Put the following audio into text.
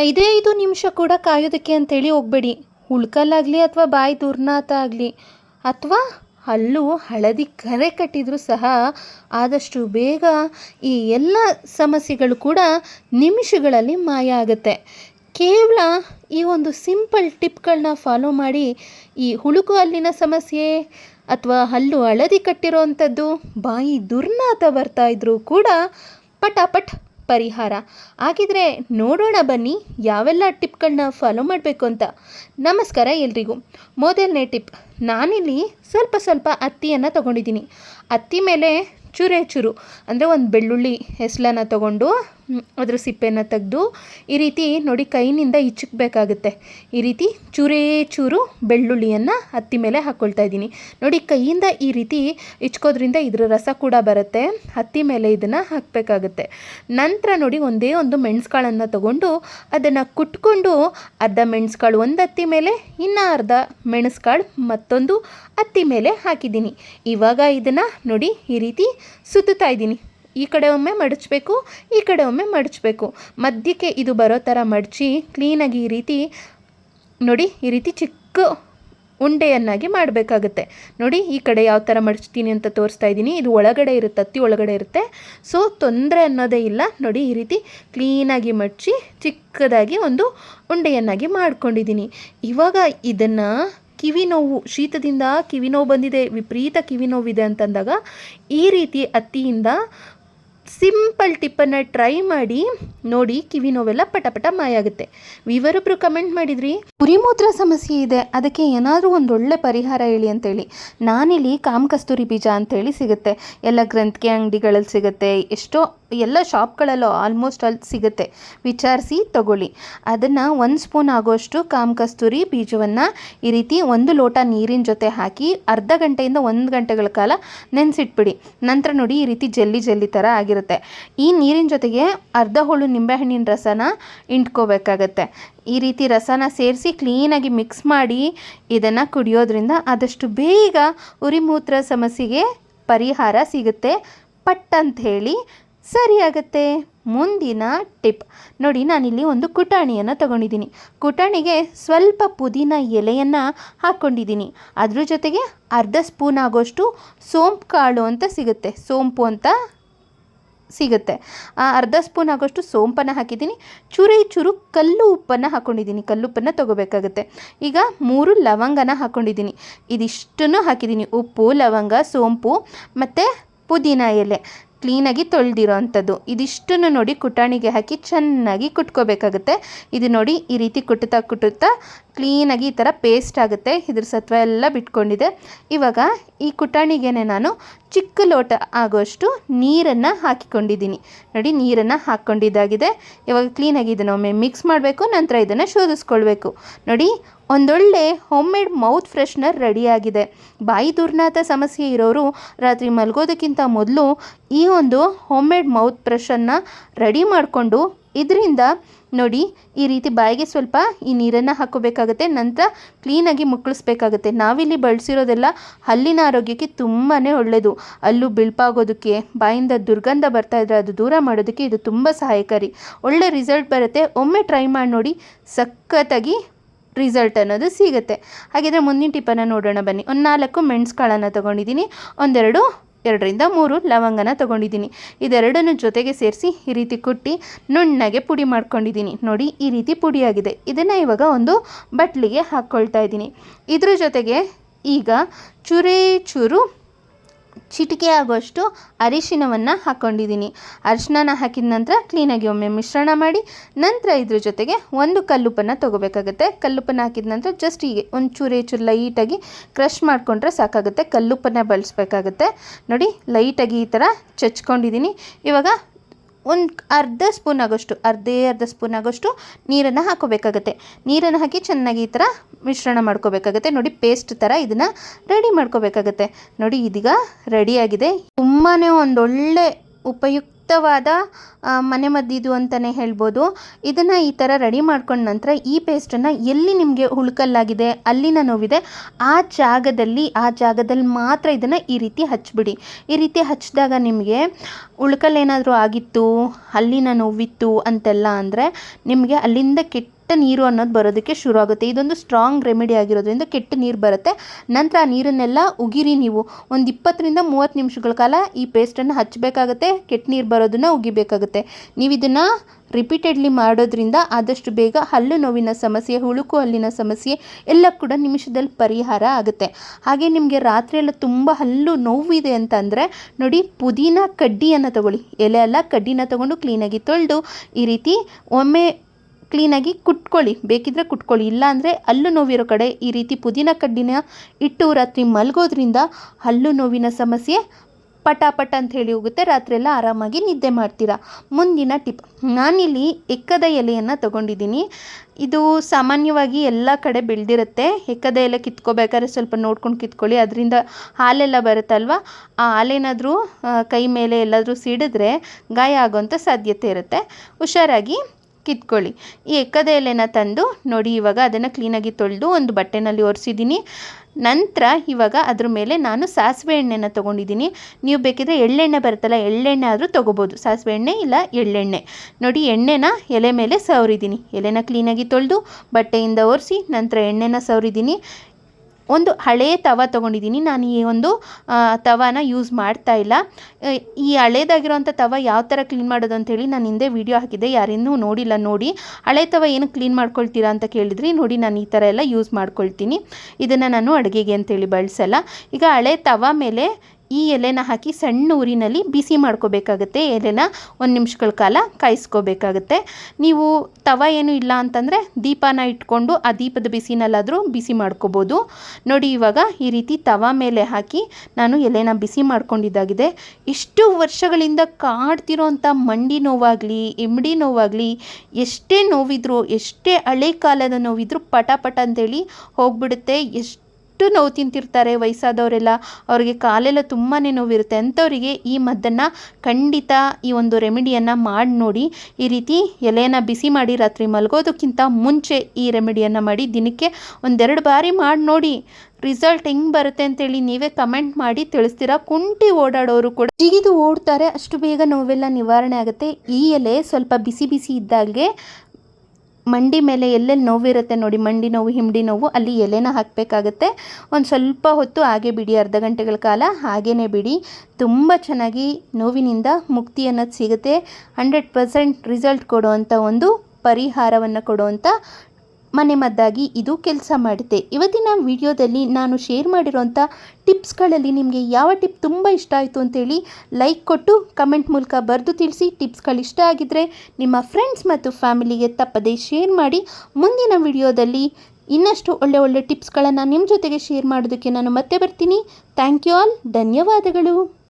ಐದೇ ಐದು ನಿಮಿಷ ಕೂಡ ಕಾಯೋದಕ್ಕೆ ಅಂತೇಳಿ ಹೋಗಬೇಡಿ. ಹುಳ್ಕಲ್ಲಾಗಲಿ ಅಥವಾ ಬಾಯಿ ದುರ್ನಾಥ ಆಗಲಿ, ಅಥವಾ ಹಲ್ಲು ಹಳದಿ ಕರೆ ಕಟ್ಟಿದರೂ ಸಹ ಆದಷ್ಟು ಬೇಗ ಈ ಎಲ್ಲ ಸಮಸ್ಯೆಗಳು ಕೂಡ ನಿಮಿಷಗಳಲ್ಲಿ ಮಾಯ ಆಗುತ್ತೆ. ಕೇವಲ ಈ ಒಂದು ಸಿಂಪಲ್ ಟಿಪ್ಗಳನ್ನ ಫಾಲೋ ಮಾಡಿ ಈ ಹುಳುಕು ಹಲ್ಲಿನ ಸಮಸ್ಯೆ ಅಥವಾ ಹಲ್ಲು ಹಳದಿ ಕಟ್ಟಿರೋ ಬಾಯಿ ದುರ್ನಾತ ಬರ್ತಾ ಇದ್ರೂ ಕೂಡ ಪಟಾಪಟ್ ಪರಿಹಾರ. ಹಾಗಿದ್ರೆ ನೋಡೋಣ ಬನ್ನಿ, ಯಾವೆಲ್ಲ ಟಿಪ್ಗಳನ್ನ ಫಾಲೋ ಮಾಡಬೇಕು ಅಂತ. ನಮಸ್ಕಾರ ಎಲ್ರಿಗೂ. ಮೊದಲನೇ ಟಿಪ್, ನಾನಿಲ್ಲಿ ಸ್ವಲ್ಪ ಸ್ವಲ್ಪ ಹತ್ತಿಯನ್ನು ತಗೊಂಡಿದ್ದೀನಿ. ಹತ್ತಿ ಮೇಲೆ ಚೂರೇ ಚೂರು, ಅಂದರೆ ಒಂದು ಬೆಳ್ಳುಳ್ಳಿ ಹೆಸ್ಲನ್ನು ತಗೊಂಡು ಅದ್ರ ಸಿಪ್ಪೆನ ತೆಗೆದು ಈ ರೀತಿ ನೋಡಿ ಕೈನಿಂದ ಇಚ್ಚಕ್ಬೇಕಾಗುತ್ತೆ ಈ ರೀತಿ ಚೂರೇ ಚೂರು ಬೆಳ್ಳುಳ್ಳಿಯನ್ನು ಹತ್ತಿ ಮೇಲೆ ಹಾಕ್ಕೊಳ್ತಾ ಇದ್ದೀನಿ. ನೋಡಿ ಕೈಯಿಂದ ಈ ರೀತಿ ಇಚ್ಕೋದ್ರಿಂದ ಇದರ ರಸ ಕೂಡ ಬರುತ್ತೆ. ಹತ್ತಿ ಮೇಲೆ ಇದನ್ನು ಹಾಕಬೇಕಾಗುತ್ತೆ. ನಂತರ ನೋಡಿ ಒಂದೇ ಒಂದು ಮೆಣಸ್ಕಾಳನ್ನು ತಗೊಂಡು ಅದನ್ನು ಕುಟ್ಕೊಂಡು ಅರ್ಧ ಮೆಣಸುಕಾಳು ಒಂದು ಹತ್ತಿ ಮೇಲೆ, ಇನ್ನು ಅರ್ಧ ಮೆಣಸುಕಾಳು ಮತ್ತೊಂದು ಹತ್ತಿ ಮೇಲೆ ಹಾಕಿದ್ದೀನಿ. ಇವಾಗ ಇದನ್ನು ನೋಡಿ ಈ ರೀತಿ ಸುತ್ತುತ್ತಾ ಇದ್ದೀನಿ. ಈ ಕಡೆ ಒಮ್ಮೆ ಮಡಚಬೇಕು, ಈ ಕಡೆ ಒಮ್ಮೆ ಮಡಚಬೇಕು. ಮಧ್ಯಕ್ಕೆ ಇದು ಬರೋ ಥರ ಮಡಚಿ ಕ್ಲೀನಾಗಿ ಈ ರೀತಿ, ನೋಡಿ, ಈ ರೀತಿ ಚಿಕ್ಕ ಉಂಡೆಯನ್ನಾಗಿ ಮಾಡಬೇಕಾಗುತ್ತೆ. ನೋಡಿ, ಈ ಕಡೆ ಯಾವ ಥರ ಮಡಚ್ತೀನಿ ಅಂತ ತೋರಿಸ್ತಾ ಇದ್ದೀನಿ. ಇದು ಒಳಗಡೆ ಇರುತ್ತೆ, ಅತ್ತಿ ಒಳಗಡೆ ಇರುತ್ತೆ. ಸೊ ತೊಂದರೆ ಅನ್ನೋದೇ ಇಲ್ಲ. ನೋಡಿ, ಈ ರೀತಿ ಕ್ಲೀನಾಗಿ ಮಡಚಿ, ಚಿಕ್ಕದಾಗಿ ಒಂದು ಉಂಡೆಯನ್ನಾಗಿ ಮಾಡ್ಕೊಂಡಿದ್ದೀನಿ. ಇವಾಗ ಇದನ್ನು ಕಿವಿ ನೋವು, ಶೀತದಿಂದ ಕಿವಿ ನೋವು ಬಂದಿದೆ, ವಿಪರೀತ ಕಿವಿ ನೋವಿದೆ ಅಂತಂದಾಗ ಈ ರೀತಿ ಹತ್ತಿಯಿಂದ ಸಿಂಪಲ್ ಟಿಪ್ಪನ್ನು ಟ್ರೈ ಮಾಡಿ ನೋಡಿ ಕಿವಿ ನೋವೆಲ್ಲ ಪಟಪಟ ಪಟ ಮಾಯ ಆಗುತ್ತೆ ವಿವರೊಬ್ರು ಕಮೆಂಟ್ ಮಾಡಿದ್ರಿ? ಉರಿಮೂತ್ರ ಸಮಸ್ಯೆ ಇದೆ, ಅದಕ್ಕೆ ಏನಾದರೂ ಒಂದು ಒಳ್ಳೆ ಪರಿಹಾರ ಹೇಳಿ ಅಂತೇಳಿ. ನಾನಿಲ್ಲಿ ಕಾಮಕಸ್ತೂರಿ ಬೀಜ ಅಂತೇಳಿ ಸಿಗುತ್ತೆ. ಎಲ್ಲ ಗ್ರಂಥಿಕೆ ಅಂಗಡಿಗಳಲ್ಲಿ ಸಿಗುತ್ತೆ, ಎಷ್ಟೋ ಎಲ್ಲ ಶಾಪ್ಗಳಲ್ಲೂ ಆಲ್ಮೋಸ್ಟ್ ಅಲ್ಲಿ ಸಿಗುತ್ತೆ. ವಿಚಾರಿಸಿ ತಗೊಳ್ಳಿ. ಅದನ್ನು ಒಂದು ಸ್ಪೂನ್ ಆಗೋಷ್ಟು ಕಾಮಕಸ್ತೂರಿ ಬೀಜವನ್ನು ಈ ರೀತಿ ಒಂದು ಲೋಟ ನೀರಿನ ಜೊತೆ ಹಾಕಿ ಅರ್ಧ ಗಂಟೆಯಿಂದ ಒಂದು ಗಂಟೆಗಳ ಕಾಲ ನೆನೆಸಿಟ್ಬಿಡಿ. ನಂತರ ನೋಡಿ ಈ ರೀತಿ ಜಲ್ಲಿ ಜಲ್ಲಿ ಥರ ಆಗಿರುತ್ತೆ. ಈ ನೀರಿನ ಜೊತೆಗೆ ಅರ್ಧ ಹೋಳು ನಿಂಬೆಹಣ್ಣಿನ ರಸನ ಇಂಟ್ಕೋಬೇಕಾಗತ್ತೆ. ಈ ರೀತಿ ರಸನ ಸೇರಿಸಿ ಕ್ಲೀನಾಗಿ ಮಿಕ್ಸ್ ಮಾಡಿ ಇದನ್ನು ಕುಡಿಯೋದ್ರಿಂದ ಆದಷ್ಟು ಬೇಗ ಉರಿಮೂತ್ರ ಸಮಸ್ಯೆಗೆ ಪರಿಹಾರ ಸಿಗುತ್ತೆ. ಪಟ್ ಅಂತ ಹೇಳಿ ಸರಿಯಾಗತ್ತೆ. ಮುಂದಿನ ಟಿಪ್. ನೋಡಿ, ನಾನಿಲ್ಲಿ ಒಂದು ಕುಟಾಣಿಯನ್ನು ತಗೊಂಡಿದ್ದೀನಿ. ಕುಟಾಣಿಗೆ ಸ್ವಲ್ಪ ಪುದೀನ ಎಲೆಯನ್ನು ಹಾಕ್ಕೊಂಡಿದ್ದೀನಿ ಅದ್ರ ಜೊತೆಗೆ ಅರ್ಧ ಸ್ಪೂನ್ ಆಗೋಷ್ಟು ಸೋಂಪು ಕಾಳು ಅಂತ ಸಿಗುತ್ತೆ. ಸೋಂಪು ಅಂತ ಸಿಗುತ್ತೆ. ಆ ಅರ್ಧ ಸ್ಪೂನ್ ಆಗೋಷ್ಟು ಸೋಂಪನ್ನು ಹಾಕಿದ್ದೀನಿ. ಚೂರೇ ಚೂರು ಕಲ್ಲು ಉಪ್ಪನ್ನು ಹಾಕ್ಕೊಂಡಿದ್ದೀನಿ ಕಲ್ಲುಪ್ಪನ್ನು ತೊಗೋಬೇಕಾಗುತ್ತೆ. ಈಗ ಮೂರು ಲವಂಗನ ಹಾಕ್ಕೊಂಡಿದ್ದೀನಿ ಇದಿಷ್ಟನ್ನು ಹಾಕಿದ್ದೀನಿ. ಉಪ್ಪು, ಲವಂಗ, ಸೋಂಪು, ಮತ್ತು ಪುದೀನ ಎಲೆ. ಕ್ಲೀನಾಗಿ ತೊಳೆದಿರೋ ಅಂಥದ್ದು. ಇದಿಷ್ಟನ್ನು ನೋಡಿ ಕುಟಾಣಿಗೆ ಹಾಕಿ ಚೆನ್ನಾಗಿ ಕುಟ್ಕೋಬೇಕಾಗುತ್ತೆ. ಇದು ನೋಡಿ ಈ ರೀತಿ ಕುಟ್ಟುತ್ತಾ ಕುಟ್ಟುತ್ತಾ ಕ್ಲೀನಾಗಿ ಈ ಥರ ಪೇಸ್ಟ್ ಆಗುತ್ತೆ. ಇದ್ರ ಸತ್ವ ಎಲ್ಲ ಬಿಟ್ಕೊಂಡಿದೆ. ಇವಾಗ ಈ ಕುಟಾಣಿಗೆನೆ ನಾನು ಚಿಕ್ಕ ಲೋಟ ಆಗೋಷ್ಟು ನೀರನ್ನು ಹಾಕಿಕೊಂಡಿದ್ದೀನಿ. ನೋಡಿ ನೀರನ್ನು ಹಾಕ್ಕೊಂಡಿದ್ದಾಗಿದೆ. ಇವಾಗ ಕ್ಲೀನಾಗಿ ಇದನ್ನು ಒಮ್ಮೆ ಮಿಕ್ಸ್ ಮಾಡಬೇಕು, ನಂತರ ಇದನ್ನು ಶೋಧಿಸ್ಕೊಳ್ಬೇಕು. ನೋಡಿ ಒಂದೊಳ್ಳೆ ಹೋಮ್ ಮೇಡ್ ಮೌತ್ ಫ್ರೆಶ್ನರ್ ರೆಡಿಯಾಗಿದೆ ಬಾಯಿ ದುರ್ನಾತ ಸಮಸ್ಯೆ ಇರೋರು ರಾತ್ರಿ ಮಲಗೋದಕ್ಕಿಂತ ಮೊದಲು ಈ ಒಂದು ಹೋಮ್ ಮೇಡ್ ಮೌತ್ ಫ್ರೆಶನ್ನು ರೆಡಿ ಮಾಡಿಕೊಂಡು ಇದರಿಂದ ನೋಡಿ ಈ ರೀತಿ ಬಾಯಿಗೆ ಸ್ವಲ್ಪ ಈ ನೀರನ್ನು ಹಾಕೋಬೇಕಾಗುತ್ತೆ, ನಂತರ ಕ್ಲೀನಾಗಿ ಮುಕ್ಕಳಿಸ್ಬೇಕಾಗುತ್ತೆ. ನಾವಿಲ್ಲಿ ಬಳಸಿರೋದೆಲ್ಲ ಹಲ್ಲಿನ ಆರೋಗ್ಯಕ್ಕೆ ತುಂಬಾ ಒಳ್ಳೆಯದು ಅಲ್ಲೂ ಬಿಳ್ಪಾಗೋದಕ್ಕೆ, ಬಾಯಿಂದ ದುರ್ಗಂಧ ಬರ್ತಾ ಇದ್ರೆ ಅದು ದೂರ ಮಾಡೋದಕ್ಕೆ ಇದು ತುಂಬ ಸಹಾಯಕಾರಿ. ಒಳ್ಳೆ ರಿಸಲ್ಟ್ ಬರುತ್ತೆ. ಒಮ್ಮೆ ಟ್ರೈ ಮಾಡಿ ನೋಡಿ ಸಖತ್ತಾಗಿ ರಿಸಲ್ಟ್ ಅನ್ನೋದು ಸಿಗುತ್ತೆ. ಹಾಗಿದ್ರೆ ಮುಂದಿನ ಟಿಪ್ಪನ್ನು ನೋಡೋಣ ಬನ್ನಿ. ಒಂದು ನಾಲ್ಕು ಮೆಣಸುಕಾಳನ್ನು ತೊಗೊಂಡಿದ್ದೀನಿ. ಒಂದೆರಡು, ಎರಡರಿಂದ ಮೂರು ಲವಂಗನ ತೊಗೊಂಡಿದ್ದೀನಿ. ಇದೆರಡನ್ನು ಜೊತೆಗೆ ಸೇರಿಸಿ ಈ ರೀತಿ ಕುಟ್ಟಿ ನುಣ್ಣಗೆ ಪುಡಿ ಮಾಡ್ಕೊಂಡಿದ್ದೀನಿ. ನೋಡಿ, ಈ ರೀತಿ ಪುಡಿಯಾಗಿದೆ. ಇದನ್ನು ಇವಾಗ ಒಂದು ಬಟ್ಲಿಗೆ ಹಾಕ್ಕೊಳ್ತಾ ಇದ್ದೀನಿ. ಇದ್ರ ಜೊತೆಗೆ ಈಗ ಚೂರೇ ಚೂರು ಚಿಟಿಕೆ ಆಗುವಷ್ಟು ಅರಿಶಿನವನ್ನು ಹಾಕ್ಕೊಂಡಿದ್ದೀನಿ ಅರಿಶಿನ ಹಾಕಿದ ನಂತರ ಕ್ಲೀನಾಗಿ ಒಮ್ಮೆ ಮಿಶ್ರಣ ಮಾಡಿ, ನಂತರ ಇದ್ರ ಜೊತೆಗೆ ಒಂದು ಕಲ್ಲುಪ್ಪನ್ನು ತೊಗೋಬೇಕಾಗುತ್ತೆ. ಕಲ್ಲುಪ್ಪನ್ನು ಹಾಕಿದ ನಂತರ ಜಸ್ಟ್ ಹೀಗೆ ಒಂದು ಚೂರೇ ಚೂರು ಲೈಟಾಗಿ ಕ್ರಷ್ ಮಾಡಿಕೊಂಡ್ರೆ ಸಾಕಾಗುತ್ತೆ. ಕಲ್ಲುಪ್ಪನ್ನು ಬಳಸಬೇಕಾಗುತ್ತೆ. ನೋಡಿ ಲೈಟಾಗಿ ಈ ಥರ ಚಚ್ಕೊಂಡಿದ್ದೀನಿ. ಇವಾಗ ಒಂದು ಅರ್ಧ ಸ್ಪೂನ್ ಆಗೋಷ್ಟು, ಅರ್ಧೇ ಅರ್ಧ ಸ್ಪೂನ್ ಆಗೋಷ್ಟು ನೀರನ್ನು ಹಾಕೋಬೇಕಾಗುತ್ತೆ. ನೀರನ್ನು ಹಾಕಿ ಚೆನ್ನಾಗಿ ಈ ಥರ ಮಿಶ್ರಣ ಮಾಡ್ಕೋಬೇಕಾಗತ್ತೆ. ನೋಡಿ ಪೇಸ್ಟ್ ಥರ ಇದನ್ನು ರೆಡಿ ಮಾಡ್ಕೋಬೇಕಾಗತ್ತೆ. ನೋಡಿ, ಇದೀಗ ರೆಡಿಯಾಗಿದೆ ತುಂಬಾ ಒಂದೊಳ್ಳೆ ಉಪಯುಕ್ತ ಸೂಕ್ತವಾದ ಆ, ಮನೆಮದ್ದಿದು ಅಂತಲೇ ಹೇಳ್ಬೋದು. ಇದನ್ನು ಈ ಥರ ರೆಡಿ ಮಾಡ್ಕೊಂಡ ನಂತರ ಈ ಪೇಸ್ಟನ್ನು ಎಲ್ಲಿ ನಿಮಗೆ ಹುಳುಕಲ್ಲಾಗಿದೆ ಅಲ್ಲಿನ ನೋವಿದೆ ಆ ಜಾಗದಲ್ಲಿ ಆ ಜಾಗದಲ್ಲಿ ಮಾತ್ರ ಇದನ್ನು ಈ ರೀತಿ ಹಚ್ಚಿಬಿಡಿ ಈ ರೀತಿ ಹಚ್ಚಿದಾಗ ನಿಮಗೆ ಉಳ್ಕಲ್ ಏನಾದರೂ ಆಗಿತ್ತು ಅಲ್ಲಿನ ನೋವಿತ್ತು ಅಂತೆಲ್ಲ ಅಂದರೆ ನಿಮಗೆ ಅಲ್ಲಿಂದ ಕೆಟ್ಟ ನೀರು ಅನ್ನೋದು ಬರೋದಕ್ಕೆ ಶುರು ಆಗುತ್ತೆ ಇದೊಂದು ಸ್ಟ್ರಾಂಗ್ ರೆಮಿಡಿ ಆಗಿರೋದ್ರಿಂದ ಕೆಟ್ಟ ನೀರು ಬರುತ್ತೆ. ನಂತರ ಆ ನೀರನ್ನೆಲ್ಲ ಉಗಿರಿ ನೀವು ಒಂದು ಇಪ್ಪತ್ತರಿಂದ ಮೂವತ್ತು ನಿಮಿಷಗಳ ಕಾಲ ಈ ಪೇಸ್ಟನ್ನು ಹಚ್ಚಬೇಕಾಗತ್ತೆ. ಕೆಟ್ಟ ನೀರು ಬರೋದನ್ನು ಉಗಿಬೇಕಾಗುತ್ತೆ. ನೀವು ಇದನ್ನು ರಿಪೀಟೆಡ್ಲಿ ಮಾಡೋದ್ರಿಂದ ಆದಷ್ಟು ಬೇಗ ಹಲ್ಲು ನೋವಿನ ಸಮಸ್ಯೆ, ಹುಳುಕು ಹಲ್ಲಿನ ಸಮಸ್ಯೆ ಎಲ್ಲ ಕೂಡ ನಿಮಿಷದಲ್ಲಿ ಪರಿಹಾರ ಆಗುತ್ತೆ. ಹಾಗೆ ನಿಮಗೆ ರಾತ್ರಿಯೆಲ್ಲ ತುಂಬ ಹಲ್ಲು ನೋವಿದೆ ಅಂತಂದರೆ ನೋಡಿ, ಪುದೀನ ಕಡ್ಡಿಯನ್ನು ತಗೊಳ್ಳಿ. ಎಲೆ ಎಲ್ಲ ಕಡ್ಡಿನ ತಗೊಂಡು ಕ್ಲೀನಾಗಿ ತೊಳೆದು ಈ ರೀತಿ ಒಮ್ಮೆ ಕ್ಲೀನಾಗಿ ಕುಟ್ಕೊಳ್ಳಿ. ಬೇಕಿದ್ರೆ ಕುಟ್ಕೊಳ್ಳಿ. ಇಲ್ಲಾಂದರೆ ಹಲ್ಲು ನೋವಿರೋ ಕಡೆ ಈ ರೀತಿ ಪುದೀನ ಕಡ್ಡಿನ ಇಟ್ಟು ರಾತ್ರಿ ಮಲಗೋದ್ರಿಂದ ಹಲ್ಲು ನೋವಿನ ಸಮಸ್ಯೆ ಪಟಾಪಟ ಅಂತ ಹೇಳಿ ಹೋಗುತ್ತೆ. ರಾತ್ರಿಯೆಲ್ಲ ಆರಾಮಾಗಿ ನಿದ್ದೆ ಮಾಡ್ತೀರಾ? ಮುಂದಿನ ಟಿಪ್. ನಾನಿಲ್ಲಿ ಎಕ್ಕದ ಎಲೆಯನ್ನು ತಗೊಂಡಿದ್ದೀನಿ. ಇದು ಸಾಮಾನ್ಯವಾಗಿ ಎಲ್ಲ ಕಡೆ ಬೆಳೆದಿರುತ್ತೆ. ಎಕ್ಕದ ಎಲೆ ಕಿತ್ಕೋಬೇಕಾದ್ರೆ ಸ್ವಲ್ಪ ನೋಡ್ಕೊಂಡು ಕಿತ್ಕೊಳ್ಳಿ. ಅದರಿಂದ ಹಾಲೆಲ್ಲ ಬರುತ್ತಲ್ವ? ಆ ಹಾಲೇನಾದರೂ ಕೈ ಮೇಲೆ ಎಲ್ಲಾದರೂ ಸಿಡಿದ್ರೆ ಗಾಯ ಆಗೋಂಥ ಸಾಧ್ಯತೆ ಇರುತ್ತೆ. ಹುಷಾರಾಗಿ ಕಿತ್ಕೊಳ್ಳಿ. ಈ ಎಕ್ಕದ ಎಲೆನ ತಂದು ನೋಡಿ, ಇವಾಗ ಅದನ್ನು ಕ್ಲೀನಾಗಿ ತೊಳೆದು ಒಂದು ಬಟ್ಟೆನಲ್ಲಿ ಒರೆಸಿದ್ದೀನಿ. ನಂತರ ಇವಾಗ ಅದ್ರ ಮೇಲೆ ನಾನು ಸಾಸಿವೆ ಎಣ್ಣೆನ ತೊಗೊಂಡಿದ್ದೀನಿ. ನೀವು ಬೇಕಿದ್ರೆ ಎಳ್ಳೆಣ್ಣೆ ಬರುತ್ತಲ್ಲ, ಎಳ್ಳೆಣ್ಣೆ ಆದರೂ ತೊಗೋಬೋದು. ಸಾಸಿವೆ ಎಣ್ಣೆ ಇಲ್ಲ, ಎಳ್ಳೆಣ್ಣೆ. ನೋಡಿ, ಎಣ್ಣೆನ ಎಲೆ ಮೇಲೆ ಸವರಿದ್ದೀನಿ. ಎಲೆನ ಕ್ಲೀನಾಗಿ ತೊಳೆದು ಬಟ್ಟೆಯಿಂದ ಒರೆಸಿ ನಂತರ ಎಣ್ಣೆನ ಸವರಿದ್ದೀನಿ. ಒಂದು ಹಳೆಯ ತವ ತೊಗೊಂಡಿದ್ದೀನಿ. ನಾನು ಈ ಒಂದು ತವಾನ ಯೂಸ್ ಮಾಡ್ತಾ ಇಲ್ಲ. ಈ ಹಳೇದಾಗಿರೋಂಥ ತವ ಯಾವ ಥರ ಕ್ಲೀನ್ ಮಾಡೋದು ಅಂತೇಳಿ ನಾನು ಹಿಂದೆ ವಿಡಿಯೋ ಹಾಕಿದ್ದೆ. ಯಾರಿನ್ನೂ ನೋಡಿಲ್ಲ, ನೋಡಿ. ಹಳೆ ತವ ಏನು ಕ್ಲೀನ್ ಮಾಡ್ಕೊಳ್ತೀರಾ ಅಂತ ಕೇಳಿದ್ರಿ, ನೋಡಿ ನಾನು ಈ ಥರ ಎಲ್ಲ ಯೂಸ್ ಮಾಡ್ಕೊಳ್ತೀನಿ. ಇದನ್ನು ನಾನು ಅಡುಗೆಗೆ ಅಂತೇಳಿ ಬಳಸಲ್ಲ. ಈಗ ಹಳೆ ತವ ಮೇಲೆ ಈ ಎಲೆನ ಹಾಕಿ ಸಣ್ಣ ಊರಿನಲ್ಲಿ ಬಿಸಿ ಮಾಡ್ಕೋಬೇಕಾಗುತ್ತೆ. ಎಲೆನ ಒಂದು ನಿಮಿಷಗಳ ಕಾಲ ಕಾಯಿಸ್ಕೋಬೇಕಾಗುತ್ತೆ. ನೀವು ತವ ಏನು ಇಲ್ಲ ಅಂತಂದರೆ ದೀಪನ ಇಟ್ಕೊಂಡು ಆ ದೀಪದ ಬಿಸಿನಲ್ಲಾದರೂ ಬಿಸಿ ಮಾಡ್ಕೋಬೋದು. ನೋಡಿ ಇವಾಗ ಈ ರೀತಿ ತವ ಮೇಲೆ ಹಾಕಿ ನಾನು ಎಲೆನ ಬಿಸಿ ಮಾಡ್ಕೊಂಡಿದ್ದಾಗಿದೆ. ಇಷ್ಟು ವರ್ಷಗಳಿಂದ ಕಾಡ್ತಿರೋಂಥ ಮಂಡಿ ನೋವಾಗಲಿ ಎಮ್ಡಿ ನೋವಾಗಲಿ, ಎಷ್ಟೇ ನೋವಿದ್ರು, ಎಷ್ಟೇ ಹಳೆ ಕಾಲದ ನೋವಿದ್ರು ಪಟ ಪಟ ಅಂತೇಳಿ ಹೋಗ್ಬಿಡುತ್ತೆ. ಎಷ್ಟು ಎಷ್ಟು ನೋವು ತಿಂತಿರ್ತಾರೆ ವಯಸ್ಸಾದವರೆಲ್ಲ. ಅವರಿಗೆ ಕಾಲೆಲ್ಲ ತುಂಬಾ ನೋವಿರುತ್ತೆ. ಅಂಥವರಿಗೆ ಈ ಮದ್ದನ್ನು ಖಂಡಿತ ಈ ಒಂದು ರೆಮಿಡಿಯನ್ನು ಮಾಡಿ ನೋಡಿ. ಈ ರೀತಿ ಎಲೆಯನ್ನು ಬಿಸಿ ಮಾಡಿ ರಾತ್ರಿ ಮಲಗೋದಕ್ಕಿಂತ ಮುಂಚೆ ಈ ರೆಮಿಡಿಯನ್ನು ಮಾಡಿ ದಿನಕ್ಕೆ ಒಂದೆರಡು ಬಾರಿ ಮಾಡಿ ನೋಡಿ. ರಿಸಲ್ಟ್ ಹೆಂಗೆ ಬರುತ್ತೆ ಅಂತೇಳಿ ನೀವೇ ಕಮೆಂಟ್ ಮಾಡಿ ತಿಳಿಸ್ತೀರಾ? ಕುಂಟಿ ಓಡಾಡೋರು ಕೂಡ ಜಿಗಿದು ಓಡ್ತಾರೆ. ಅಷ್ಟು ಬೇಗ ನೋವೆಲ್ಲ ನಿವಾರಣೆ ಆಗುತ್ತೆ. ಈ ಎಲೆ ಸ್ವಲ್ಪ ಬಿಸಿ ಬಿಸಿ ಇದ್ದಾಗೆ ಮಂಡಿ ಮೇಲೆ ಎಲ್ಲೆಲ್ಲಿ ನೋವಿರುತ್ತೆ ನೋಡಿ, ಮಂಡಿ ನೋವು, ಹಿಂಡಿ ನೋವು, ಅಲ್ಲಿ ಎಲೆನ ಹಾಕಬೇಕಾಗತ್ತೆ. ಒಂದು ಸ್ವಲ್ಪ ಹೊತ್ತು ಹಾಗೆ ಬಿಡಿ, ಅರ್ಧ ಗಂಟೆಗಳ ಕಾಲ ಹಾಗೇ ಬಿಡಿ. ತುಂಬ ಚೆನ್ನಾಗಿ ನೋವಿನಿಂದ ಮುಕ್ತಿ ಅನ್ನೋದು ಸಿಗುತ್ತೆ. ಹಂಡ್ರೆಡ್ ಪರ್ಸೆಂಟ್ ರಿಸಲ್ಟ್ ಕೊಡುವಂಥ ಒಂದು ಪರಿಹಾರವನ್ನು ಕೊಡುವಂಥ ಮನೆಮದ್ದಾಗಿ ಇದು ಕೆಲಸ ಮಾಡುತ್ತೆ. ಇವತ್ತಿನ ವಿಡಿಯೋದಲ್ಲಿ ನಾನು ಶೇರ್ ಮಾಡಿರೋಂಥ ಟಿಪ್ಸ್ಗಳಲ್ಲಿ ನಿಮಗೆ ಯಾವ ಟಿಪ್ ತುಂಬ ಇಷ್ಟ ಆಯಿತು ಅಂತೇಳಿ ಲೈಕ್ ಕೊಟ್ಟು ಕಮೆಂಟ್ ಮೂಲಕ ಬರೆದು ತಿಳಿಸಿ ಟಿಪ್ಸ್ಗಳು ಇಷ್ಟ ಆಗಿದ್ದರೆ ನಿಮ್ಮ ಫ್ರೆಂಡ್ಸ್ ಮತ್ತು ಫ್ಯಾಮಿಲಿಗೆ ತಪ್ಪದೇ ಶೇರ್ ಮಾಡಿ. ಮುಂದಿನ ವಿಡಿಯೋದಲ್ಲಿ ಇನ್ನಷ್ಟು ಒಳ್ಳೆ ಒಳ್ಳೆ ಟಿಪ್ಸ್ಗಳನ್ನು ನಿಮ್ಮ ಜೊತೆಗೆ ಶೇರ್ ಮಾಡೋದಕ್ಕೆ ನಾನು ಮತ್ತೆ ಬರ್ತೀನಿ. ಥ್ಯಾಂಕ್ ಯು ಆಲ್ ಧನ್ಯವಾದಗಳು.